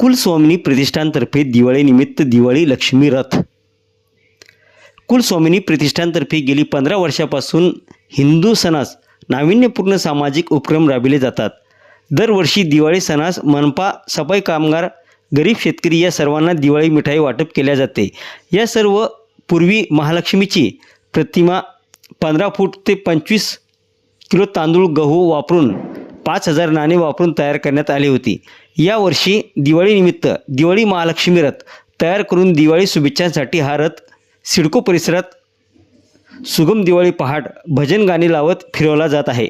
कुलस्वामिनी प्रतिष्ठानतर्फे दिवाळीनिमित्त दिवाळी लक्ष्मी रथ. कुलस्वामिनी प्रतिष्ठानतर्फे गेली पंधरा वर्षापासून हिंदू सणास नाविन्यपूर्ण सामाजिक उपक्रम राबविले जातात. दरवर्षी दिवाळी सणास मनपा सफाई कामगार गरीब शेतकरी या सर्वांना दिवाळी मिठाई वाटप केल्या जाते. या सर्व पूर्वी महालक्ष्मीची प्रतिमा पंधरा फूट ते पंचवीस किलो तांदूळ गहू वापरून पाच हजार नाणे वापरून तयार करण्यात आली होती. यावर्षी दिवाळीनिमित्त दिवाळी महालक्ष्मी रथ तयार करून दिवाळी शुभेच्छांसाठी हा रथ सिडको परिसरात सुगम दिवाळी पहाट भजन गाणी लावत फिरवला जात आहे.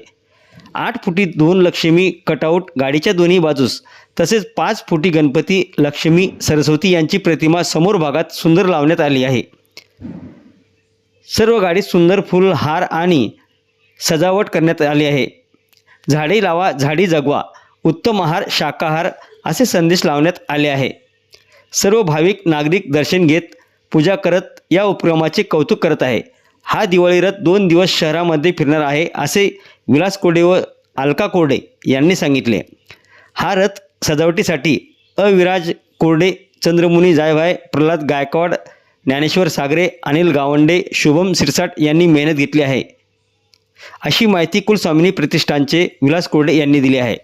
आठ फुटी दोन लक्ष्मी कटआउट गाडीच्या दोन्ही बाजूस तसेच पाच फुटी गणपती लक्ष्मी सरस्वती यांची प्रतिमा समोर भागात सुंदर लावण्यात आली आहे. सर्व गाडीत सुंदर फुल हार आणि सजावट करण्यात आली आहे. झाडे लावा झाडी जगवा उत्तम आहार शाकाहार असे संदेश लावण्यात आले आहे. सर्व भाविक नागरिक दर्शन घेत पूजा करत या उपक्रमाचे कौतुक करत आहे. हा दिवाळी रथ दोन दिवस शहरामध्ये फिरणार आहे असे विलास कोडे व अलका कोरडे यांनी सांगितले. हा रथ सजावटीसाठी अविराज कोरडे चंद्रमुनी जायभाय प्रल्हाद गायकवाड ज्ञानेश्वर सागरे अनिल गावंडे शुभम सिरसाट यांनी मेहनत घेतली आहे. अशी माहिती कुलस्वामिनी प्रतिष्ठानचे विलास कोरडे यांनी दिली आहे.